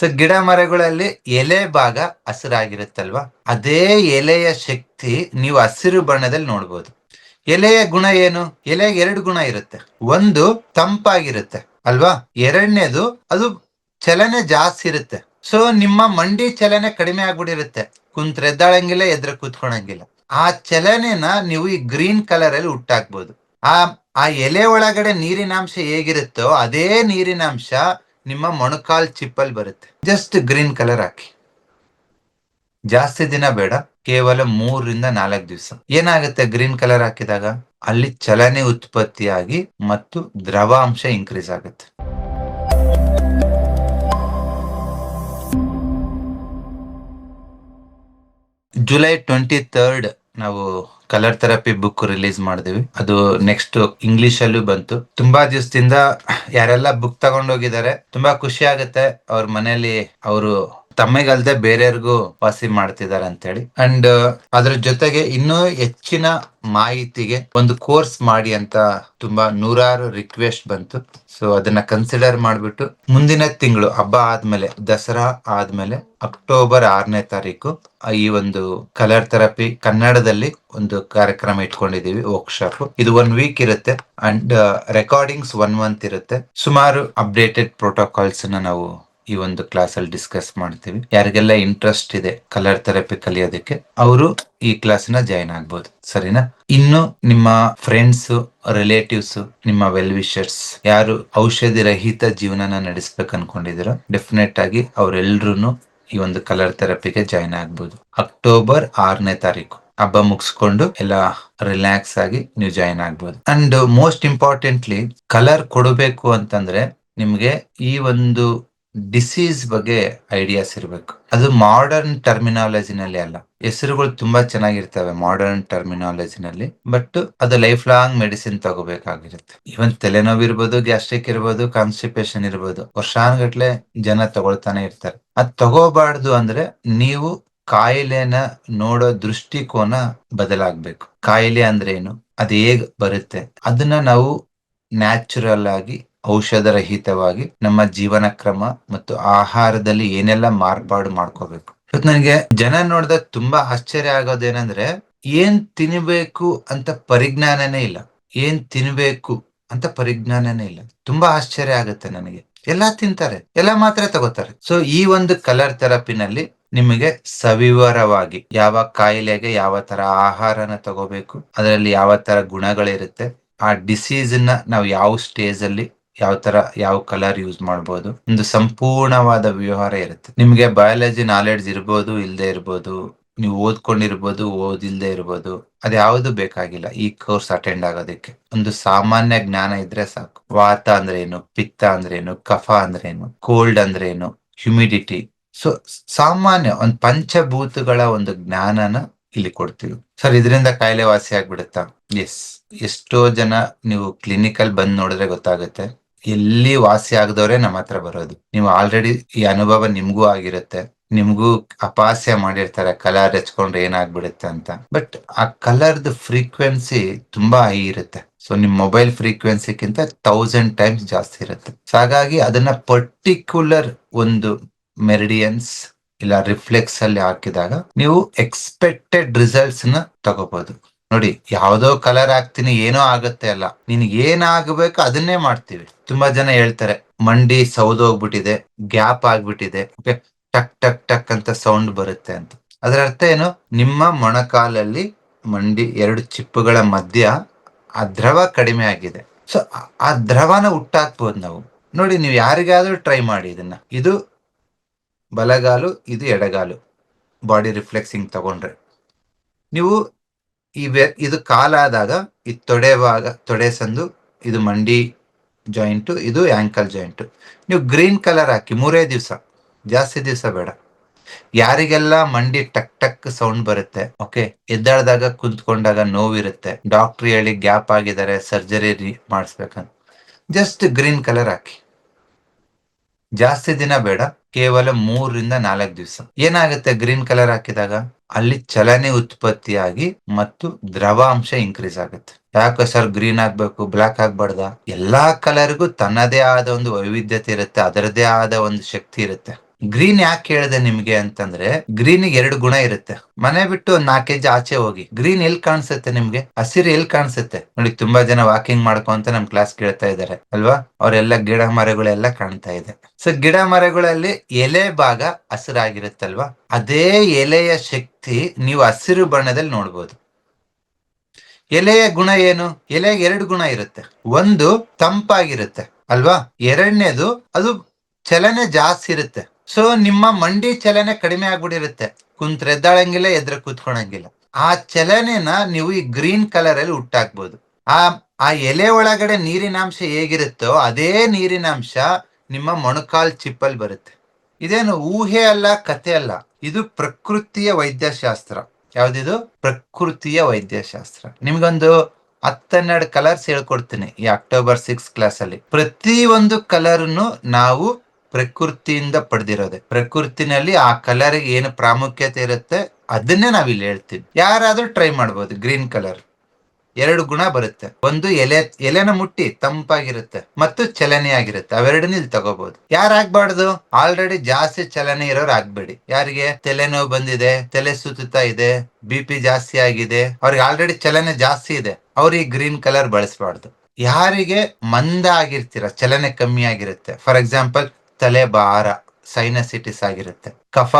So ಗಿಡ ಮರಗಳಲ್ಲಿ ಎಲೆ ಭಾಗ ಹಸಿರಾಗಿರುತ್ತಲ್ವಾ? ಅದೇ ಎಲೆಯ ಶಕ್ತಿ ನೀವು ಹಸಿರು ಬಣ್ಣದಲ್ಲಿ ನೋಡ್ಬೋದು. ಎಲೆಯ ಗುಣ ಏನು? ಎಲೆಗೆ ಎರಡು ಗುಣ ಇರುತ್ತೆ. ಒಂದು ತಂಪಾಗಿರುತ್ತೆ, ಅಲ್ವಾ? ಎರಡನೇದು ಅದು ಚಲನೆ ಜಾಸ್ತಿ ಇರುತ್ತೆ. ಸೊ ನಿಮ್ಮ ಮಂಡಿ ಚಲನೆ ಕಡಿಮೆ ಆಗ್ಬಿಟ್ಟಿರುತ್ತೆ ಕುಂತ್ರ ಎದ್ದಾಳಂಗಿಲ್ಲ, ಎದ್ರ ಕೂತ್ಕೊಳಂಗಿಲ್ಲ. ಆ ಚಲನೆನ ನೀವು ಈ ಗ್ರೀನ್ ಕಲರ್ ಅಲ್ಲಿ ಹುಟ್ಟಾಕ್ಬೋದು. ಆ ಆ ಎಲೆ ಒಳಗಡೆ ನೀರಿನಾಂಶ ಹೇಗಿರುತ್ತೋ, ಅದೇ ನೀರಿನಾಂಶ ನಿಮ್ಮ ಮೊಣಕಾಲ್ ಚಿಪ್ಪಲ್ಲಿ ಬರುತ್ತೆ. ಜಸ್ಟ್ ಗ್ರೀನ್ ಕಲರ್ ಹಾಕಿ. ಜಾಸ್ತಿ ದಿನ ಬೇಡ, ಕೇವಲ ಮೂರರಿಂದ ನಾಲ್ಕು ದಿವಸ. ಏನಾಗುತ್ತೆ ಗ್ರೀನ್ ಕಲರ್ ಹಾಕಿದಾಗ? ಅಲ್ಲಿ ಚಲನೆ ಉತ್ಪತ್ತಿಯಾಗಿ ಮತ್ತು ದ್ರವಾಂಶ ಇನ್ಕ್ರೀಸ್ ಆಗುತ್ತೆ. ಜುಲೈ ಟ್ವೆಂಟಿ ಥರ್ಡ್ ನಾವು ಕಲರ್ ಥೆರಪಿ ಬುಕ್ ರಿಲೀಸ್ ಮಾಡಿದ್ವಿ. ಅದು ನೆಕ್ಸ್ಟ್ ಇಂಗ್ಲಿಷ್ ಅಲ್ಲೂ ಬಂತು. ತುಂಬಾ ದಿವಸದಿಂದ ಯಾರೆಲ್ಲ ಬುಕ್ ತಗೊಂಡೋಗಿದ್ದಾರೆ, ತುಂಬಾ ಖುಷಿ ಆಗುತ್ತೆ. ಅವ್ರ ಮನೆಯಲ್ಲಿ ಅವರು ತಮ್ಮಿಗಲ್ದೆ ಬೇರೆಯವ್ರಿಗೂ ವಾಸಿ ಮಾಡ್ತಿದ್ದಾರೆ ಅಂತೇಳಿ. ಅಂಡ್ ಅದ್ರ ಜೊತೆಗೆ ಇನ್ನೂ ಹೆಚ್ಚಿನ ಮಾಹಿತಿಗೆ ಒಂದು ಕೋರ್ಸ್ ಮಾಡಿ ಅಂತ ತುಂಬಾ ನೂರಾರು ರಿಕ್ವೆಸ್ಟ್ ಬಂತು. ಸೊ ಅದನ್ನ ಕನ್ಸಿಡರ್ ಮಾಡ್ಬಿಟ್ಟು ಮುಂದಿನ ತಿಂಗಳು ಹಬ್ಬ ಆದ್ಮೇಲೆ, ದಸರಾ ಆದ್ಮೇಲೆ ಅಕ್ಟೋಬರ್ ಆರನೇ ತಾರೀಕು ಈ ಒಂದು ಕಲರ್ ಥೆರಪಿ ಕನ್ನಡದಲ್ಲಿ ಒಂದು ಕಾರ್ಯಕ್ರಮ ಇಟ್ಕೊಂಡಿದೀವಿ ವರ್ಕ್ಶಾಪ್ ಇದು ಒನ್ ವೀಕ್ ಇರುತ್ತೆ. ಅಂಡ್ ರೆಕಾರ್ಡಿಂಗ್ಸ್ ಒನ್ ಮಂತ್ ಇರುತ್ತೆ. ಸುಮಾರು ಅಪ್ಡೇಟೆಡ್ ಪ್ರೋಟೋಕಾಲ್ಸ್ ನಾವು ಈ ಒಂದು ಕ್ಲಾಸ್ ಅಲ್ಲಿ ಡಿಸ್ಕಸ್ ಮಾಡ್ತೀವಿ. ಯಾರಿಗೆಲ್ಲ ಇಂಟ್ರೆಸ್ಟ್ ಇದೆ ಕಲರ್ ಥೆರಪಿ ಕಲಿಯೋದಕ್ಕೆ, ಅವರು ಈ ಕ್ಲಾಸ್ನ ಜಾಯಿನ್ ಆಗ್ಬೋದು. ಸರಿನಾ? ಇನ್ನು ನಿಮ್ಮ ಫ್ರೆಂಡ್ಸ್ ರಿಲೇಟಿವ್ಸ್ ನಿಮ್ಮ ವೆಲ್ ವಿಷರ್ಸ್ ಯಾರು ಔಷಧಿ ರಹಿತ ಜೀವನನ ನಡೆಸ್ಬೇಕು ಅನ್ಕೊಂಡಿದಿರೋ ಡೆಫಿನೆಟ್ ಆಗಿ ಅವ್ರೆಲ್ರು ಈ ಒಂದು ಕಲರ್ ಥೆರಪಿಗೆ ಜಾಯಿನ್ ಆಗ್ಬೋದು. ಅಕ್ಟೋಬರ್ ಆರನೇ ತಾರೀಕು. ಹಬ್ಬ ಮುಗಿಸ್ಕೊಂಡು ಎಲ್ಲ ರಿಲ್ಯಾಕ್ಸ್ ಆಗಿ ನೀವು ಜಾಯಿನ್ ಆಗ್ಬೋದು. ಅಂಡ್ ಮೋಸ್ಟ್ ಇಂಪಾರ್ಟೆಂಟ್ಲಿ ಕಲರ್ ಕೊಡಬೇಕು ಅಂತಂದ್ರೆ ನಿಮ್ಗೆ ಈ ಒಂದು ಡಿಸೀಸ್ ಬಗ್ಗೆ ಐಡಿಯಾಸ್ ಇರಬೇಕು. ಅದು ಮಾಡರ್ನ್ ಟರ್ಮಿನಾಲಜಿನಲ್ಲಿ ಅಲ್ಲ. ಹೆಸರುಗಳು ತುಂಬಾ ಚೆನ್ನಾಗಿರ್ತವೆ ಮಾಡರ್ನ್ ಟರ್ಮಿನಾಲಜಿನಲ್ಲಿ ಬಟ್ ಅದು ಲೈಫ್ ಲಾಂಗ್ ಮೆಡಿಸಿನ್ ತಗೋಬೇಕಾಗಿರುತ್ತೆ. ಇವನ್ ತಲೆನೋವು ಇರ್ಬೋದು ಗ್ಯಾಸ್ಟ್ರಿಕ್ ಇರ್ಬೋದು ಕಾನ್ಸ್ಟಿಪೇಷನ್ ಇರ್ಬೋದು, ವರ್ಷಾನುಗಟ್ಲೆ ಜನ ತಗೊಳ್ತಾನೆ ಇರ್ತಾರೆ. ಅದ್ ತಗೋಬಾರ್ದು ಅಂದ್ರೆ ನೀವು ಕಾಯಿಲೆನ ನೋಡೋ ದೃಷ್ಟಿಕೋನ ಬದಲಾಗ್ಬೇಕು. ಕಾಯಿಲೆ ಅಂದ್ರೆ ಏನು? ಅದು ಹೇಗ್ ಬರುತ್ತೆ? ಅದನ್ನ ನಾವು ನ್ಯಾಚುರಲ್ ಆಗಿ ಔಷಧ ರಹಿತವಾಗಿ ನಮ್ಮ ಜೀವನ ಕ್ರಮ ಮತ್ತು ಆಹಾರದಲ್ಲಿ ಏನೆಲ್ಲ ಮಾರ್ಪಾಡು ಮಾಡ್ಕೋಬೇಕು. ಇವತ್ತು ನನಗೆ ಜನ ನೋಡಿದ ತುಂಬಾ ಆಶ್ಚರ್ಯ ಆಗೋದೇನಂದ್ರೆ, ಏನ್ ತಿನ್ಬೇಕು ಅಂತ ಪರಿಜ್ಞಾನನೇ ಇಲ್ಲ. ಏನ್ ತಿನ್ಬೇಕು ಅಂತ ಪರಿಜ್ಞಾನನೇ ಇಲ್ಲ. ತುಂಬಾ ಆಶ್ಚರ್ಯ ಆಗುತ್ತೆ ನನಗೆ. ಎಲ್ಲಾ ತಿಂತಾರೆ, ಎಲ್ಲಾ ಮಾತ್ರ ತಗೋತಾರೆ. ಸೊ ಈ ಒಂದು ಕಲರ್ ಥೆರಪಿನಲ್ಲಿ ನಿಮಗೆ ಸವಿವರವಾಗಿ ಯಾವ ಕಾಯಿಲೆಗೆ ಯಾವ ತರ ಆಹಾರನ ತಗೋಬೇಕು, ಅದರಲ್ಲಿ ಯಾವ ತರ ಗುಣಗಳಿರುತ್ತೆ, ಆ ಡಿಸೀಸ್ನ ನಾವು ಯಾವ ಸ್ಟೇಜ್ ಅಲ್ಲಿ ಯಾವ ತರ, ಯಾವ ಕಲರ್ ಯೂಸ್ ಮಾಡಬಹುದು ಒಂದು ಸಂಪೂರ್ಣವಾದ ವ್ಯವಹಾರ ಇರುತ್ತೆ. ನಿಮ್ಗೆ ಬಯಾಲಜಿ ನಾಲೆಡ್ಜ್ ಇರ್ಬೋದು ಇಲ್ಲದೆ ಇರ್ಬೋದು, ನೀವು ಓದ್ಕೊಂಡಿರ್ಬೋದು, ಓದಿಲ್ದೆ ಇರ್ಬೋದು ಅದ್ಯಾವುದು ಬೇಕಾಗಿಲ್ಲ. ಈ ಕೋರ್ಸ್ ಅಟೆಂಡ್ ಆಗೋದಕ್ಕೆ. ಒಂದು ಸಾಮಾನ್ಯ ಜ್ಞಾನ ಇದ್ರೆ ಸಾಕು. ವಾತ ಅಂದ್ರೆ ಏನು ಪಿತ್ತ ಅಂದ್ರೆ ಏನು ಕಫ ಅಂದ್ರೆ ಏನು ಕೋಲ್ಡ್ ಅಂದ್ರೆ ಏನು ಹ್ಯುಮಿಡಿಟಿ ಸೊ ಸಾಮಾನ್ಯ ಒಂದು ಪಂಚಭೂತಗಳ ಒಂದು ಜ್ಞಾನನ ಇಲ್ಲಿ ಕೊಡ್ತೀವಿ. ಸರ್, ಇದರಿಂದ ಕಾಯಿಲೆ ವಾಸಿ ಆಗ್ಬಿಡುತ್ತಾ? ಎಸ್ ಎಷ್ಟೋ ಜನ ನೀವು ಕ್ಲಿನಿಕಲ್ ಬಂದ್ ನೋಡಿದ್ರೆ ಗೊತ್ತಾಗುತ್ತೆ. ಎಲ್ಲಿ ವಾಸಿ ಆಗದವ್ರೆ ನಮ್ಮ ಹತ್ರ ಬರೋದು. ನೀವು ಆಲ್ರೆಡಿ ಈ ಅನುಭವ ನಿಮ್ಗೂ ಆಗಿರುತ್ತೆ. ನಿಮ್ಗೂ ಅಪಾಸ್ಯ ಮಾಡಿರ್ತಾರೆ ಕಲರ್ ಹಚ್ಕೊಂಡ್ರೆ ಏನಾಗ್ಬಿಡುತ್ತೆ ಅಂತ. ಬಟ್ ಆ ಕಲರ್ದು ಫ್ರೀಕ್ವೆನ್ಸಿ ತುಂಬಾ ಹೈ ಇರುತ್ತೆ. ಸೊ ನಿಮ್ ಮೊಬೈಲ್ ಫ್ರೀಕ್ವೆನ್ಸಿಗಿಂತ ಥೌಸಂಡ್ ಟೈಮ್ಸ್ ಜಾಸ್ತಿ ಇರುತ್ತೆ. ಹಾಗಾಗಿ ಅದನ್ನ ಪರ್ಟಿಕ್ಯುಲರ್ ಒಂದು ಮೆರಿಡಿಯನ್ಸ್ ಇಲ್ಲ ರಿಫ್ಲೆಕ್ಸ್ ಅಲ್ಲಿ ಹಾಕಿದಾಗ ನೀವು ಎಕ್ಸ್ಪೆಕ್ಟೆಡ್ ರಿಸಲ್ಟ್ಸ್ನ ತಗೋಬಹುದು ನೋಡಿ, ಯಾವ್ದೋ ಕಲರ್ ಹಾಕ್ತೀನಿ, ಏನೋ ಆಗತ್ತೆ ಅಲ್ಲ. ನಿನ್ಗೆ ಏನಾಗಬೇಕು ಅದನ್ನೇ ಮಾಡ್ತೀವಿ. ತುಂಬಾ ಜನ ಹೇಳ್ತಾರೆ, ಮಂಡಿ ಸೌದೋಗ್ಬಿಟ್ಟಿದೆ, ಗ್ಯಾಪ್ ಆಗ್ಬಿಟ್ಟಿದೆ ಟಕ್ ಟಕ್ ಟಕ್ ಅಂತ ಸೌಂಡ್ ಬರುತ್ತೆ ಅಂತ. ಅದರ ಅರ್ಥ ಏನು? ನಿಮ್ಮ ಮೊಣಕಾಲಲ್ಲಿ ಮಂಡಿ ಎರಡು ಚಿಪ್ಪುಗಳ ಮಧ್ಯ ಆ ದ್ರವ ಕಡಿಮೆ ಆಗಿದೆ. ಸೊ ಆ ದ್ರವನ ಹುಟ್ಟಾಕ್ಬೋದು ನಾವು. ನೋಡಿ, ನೀವು ಯಾರಿಗಾದ್ರೂ ಟ್ರೈ ಮಾಡಿ ಇದನ್ನ. ಇದು ಬಲಗಾಲು, ಇದು ಎಡಗಾಲು. ಬಾಡಿ ರಿಫ್ಲೆಕ್ಸಿಂಗ್ ತಗೊಂಡ್ರೆ. ನೀವು ಈ ಇದು ಕಾಲಾದಾಗ, ಈ ತೊಡೆ ಭಾಗ ತೊಡೆ ಸಂದು, ಇದು ಮಂಡಿ ಜಾಯಿಂಟು, ಇದು ಆಂಕಲ್ ಜಾಯಿಂಟು. ನೀವು ಗ್ರೀನ್ ಕಲರ್ ಹಾಕಿ, ಮೂರೇ ದಿವಸ, ಜಾಸ್ತಿ ದಿವಸ ಬೇಡ. ಯಾರಿಗೆಲ್ಲ ಮಂಡಿ ಟಕ್ ಟಕ್ ಸೌಂಡ್ ಬರುತ್ತೆ, ಓಕೆ, ಎದ್ದಾಡ್ದಾಗ, ಕುಂತ್ಕೊಂಡಾಗ ನೋವಿರುತ್ತೆ, ಡಾಕ್ಟರ್ ಹೇಳಿ ಗ್ಯಾಪ್ ಆಗಿದ್ದಾರೆ, ಸರ್ಜರಿ ಮಾಡಿಸ್ಬೇಕಂತ, ಜಸ್ಟ್ ಗ್ರೀನ್ ಕಲರ್ ಹಾಕಿ. ಜಾಸ್ತಿ ದಿನ ಬೇಡ, ಕೇವಲ ಮೂರರಿಂದ ನಾಲ್ಕು ದಿವಸ. ಏನಾಗುತ್ತೆ ಗ್ರೀನ್ ಕಲರ್ ಹಾಕಿದಾಗ? ಅಲ್ಲಿ ಚಲನೆ ಉತ್ಪತ್ತಿಯಾಗಿ ಮತ್ತು ದ್ರವಾಂಶ ಇನ್ಕ್ರೀಸ್ ಆಗುತ್ತೆ. ಯಾಕೆ ಸರ್ ಗ್ರೀನ್ ಆಗ್ಬೇಕು ಬ್ಲಾಕ್ ಆಗ್ಬಾರ್ದ? ಎಲ್ಲಾ ಕಲರ್ಗೂ ತನ್ನದೇ ಆದ ಒಂದು ವೈವಿಧ್ಯತೆ ಇರುತ್ತೆ ಅದರದೇ ಆದ ಒಂದು ಶಕ್ತಿ ಇರುತ್ತೆ. ಗ್ರೀನ್ ಯಾಕೆ ಹೇಳಿದೆ ನಿಮ್ಗೆ ಅಂತಂದ್ರೆ ಗ್ರೀನ್ ಎರಡು ಗುಣ ಇರುತ್ತೆ. ಮನೆ ಬಿಟ್ಟು ಒಂದ್ ನಾಲ್ಕೈದು ಆಚೆ ಹೋಗಿ ಗ್ರೀನ್ ಎಲ್ ಕಾಣಿಸುತ್ತೆ ನಿಮ್ಗೆ? ಹಸಿರು ಎಲ್ ಕಾಣಿಸುತ್ತೆ? ನೋಡಿ, ತುಂಬಾ ಜನ ವಾಕಿಂಗ್ ಮಾಡ್ಕೊಂತ ನಮ್ ಕ್ಲಾಸ್ ಕೇಳ್ತಾ ಇದಾರೆ, ಅಲ್ವಾ? ಅವರೆಲ್ಲ ಗಿಡ ಮರಗಳೆಲ್ಲ ಕಾಣ್ತಾ ಇದೆ. ಸೊ ಗಿಡ ಮರಗಳಲ್ಲಿ ಎಲೆ ಭಾಗ ಹಸಿರಾಗಿರುತ್ತಲ್ವಾ? ಅದೇ ಎಲೆಯ ಶಕ್ತಿ ನೀವು ಹಸಿರು ಬಣ್ಣದಲ್ಲಿ ನೋಡ್ಬೋದು. ಎಲೆಯ ಗುಣ ಏನು? ಎಲೆಗೆ ಎರಡು ಗುಣ ಇರುತ್ತೆ. ಒಂದು ತಂಪಾಗಿರುತ್ತೆ, ಅಲ್ವಾ? ಎರಡನೇದು ಅದು ಚಲನೆ ಜಾಸ್ತಿ ಇರುತ್ತೆ. ಸೊ ನಿಮ್ಮ ಮಂಡಿ ಚಲನೆ ಕಡಿಮೆ ಆಗ್ಬಿಟ್ಟಿರುತ್ತೆ. ಕುಂತ್ರೆ ಎದ್ದಾಳಂಗಿಲ್ಲ ಎದ್ರ ಕೂತ್ಕೊಳಂಗಿಲ್ಲ. ಆ ಚಲನೆನ ನೀವು ಈ ಗ್ರೀನ್ ಕಲರ್ ಅಲ್ಲಿ ಹುಟ್ಟಾಕ್ಬೋದು. ಆ ಆ ಎಲೆ ಒಳಗಡೆ ನೀರಿನಾಂಶ ಹೇಗಿರುತ್ತೋ ಅದೇ ನೀರಿನಾಂಶ ನಿಮ್ಮ ಮೊಣಕಾಲ್ ಚಿಪ್ಪಲ್ಲಿ ಬರುತ್ತೆ. ಇದೇನು ಊಹೆ ಅಲ್ಲ, ಕತೆ ಅಲ್ಲ. ಇದು ಪ್ರಕೃತಿಯ ವೈದ್ಯಶಾಸ್ತ್ರ. ಯಾವ್ದಿದು? ಪ್ರಕೃತಿಯ ವೈದ್ಯಶಾಸ್ತ್ರ. ನಿಮ್ಗೊಂದು ಹತ್ತೆರಡು ಕಲರ್ಸ್ ಹೇಳ್ಕೊಡ್ತೀನಿ ಈ ಅಕ್ಟೋಬರ್ ಸಿಕ್ಸ್ ಕ್ಲಾಸ್ ಅಲ್ಲಿ. ಪ್ರತಿ ಒಂದು ಕಲರ್ನು ನಾವು ಪ್ರಕೃತಿಯಿಂದ ಪಡೆದಿರೋದೆ. ಪ್ರಕೃತಿನಲ್ಲಿ ಆ ಕಲರ್ ಏನು ಪ್ರಾಮುಖ್ಯತೆ ಇರುತ್ತೆ ಅದನ್ನೇ ನಾವಿಲ್ಲಿ ಹೇಳ್ತೀವಿ. ಯಾರಾದ್ರೂ ಟ್ರೈ ಮಾಡ್ಬೋದು ಗ್ರೀನ್ ಕಲರ್ ಎರಡು ಗುಣ ಬರುತ್ತೆ. ಒಂದು ಎಲೆ, ಎಲೆನ ಮುಟ್ಟಿ ತಂಪಾಗಿರುತ್ತೆ ಮತ್ತು ಚಲನೆ ಆಗಿರುತ್ತೆ ಅವೆರಡನ್ನ ಇಲ್ಲಿ ತಗೋಬಹುದು ಯಾರು ಆಗ್ಬಾರ್ದು? ಆಲ್ರೆಡಿ ಜಾಸ್ತಿ ಚಲನೆ ಇರೋರು ಆಗ್ಬೇಡಿ. ಯಾರಿಗೆ? ತಲೆನೋವು ಬಂದಿದೆ, ತಲೆ ಸುತ್ತಾ ಇದೆ ಬಿ ಪಿ ಜಾಸ್ತಿ ಆಗಿದೆ, ಅವ್ರಿಗೆ ಆಲ್ರೆಡಿ ಚಲನೆ ಜಾಸ್ತಿ ಇದೆ. ಅವ್ರಿಗೆ ಗ್ರೀನ್ ಕಲರ್ ಬಳಸಬಾರ್ದು. ಯಾರಿಗೆ ಮಂದ ಆಗಿರ್ತೀರ, ಚಲನೆ ಕಮ್ಮಿ ಆಗಿರುತ್ತೆ. ಫಾರ್ ಎಕ್ಸಾಂಪಲ್ ತಲೆ ಭಾರ ಸೈನಸಿಟಿಸ್ ಆಗಿರುತ್ತೆ. ಕಫ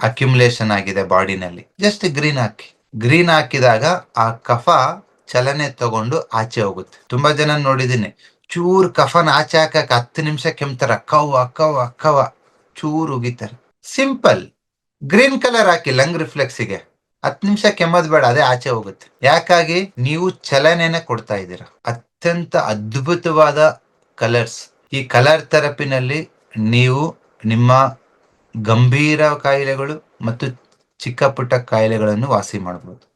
ಅಕ್ಯುಮುಲೇಷನ್ ಆಗಿದೆ ಬಾಡಿನಲ್ಲಿ. ಜಸ್ಟ್ ಗ್ರೀನ್ ಹಾಕಿ. ಗ್ರೀನ್ ಹಾಕಿದಾಗ ಆ ಕಫ ಚಲನೆ ತಗೊಂಡು ಆಚೆ ಹೋಗುತ್ತೆ. ತುಂಬಾ ಜನ ನೋಡಿದೀನಿ ಚೂರ್ ಕಫನ ಆಚೆ ಹಾಕಕ್ ಹತ್ತು ನಿಮಿಷ ಕೆಮ್ತಾರ. ಕವ್ವ ಕವ್ವ ಕವ್ವ. ಚೂರ್ ಉಗಿತಾರೆ. ಸಿಂಪಲ್ ಗ್ರೀನ್ ಕಲರ್ ಹಾಕಿ ಲಂಗ್ ರಿಫ್ಲೆಕ್ಸಿಗೆ ಹತ್ತು ನಿಮಿಷ ಕೆಮ್ಮದ್ ಬೇಡ, ಅದೇ ಆಚೆ ಹೋಗುತ್ತೆ. ಯಾಕಾಗಿ? ನೀವು ಚಲನೆನ ಕೊಡ್ತಾ ಇದ್ದೀರಾ. ಅತ್ಯಂತ ಅದ್ಭುತವಾದ ಕಲರ್ಸ್ ಈ ಕಲರ್ ಥೆರಪಿನಲ್ಲಿ ನೀವು ನಿಮ್ಮ ಗಂಭೀರ ಕಾಯಿಲೆಗಳು ಮತ್ತು ಚಿಕ್ಕ ಪುಟ್ಟ ಕಾಯಿಲೆಗಳನ್ನು ವಾಸಿ ಮಾಡಬಹುದು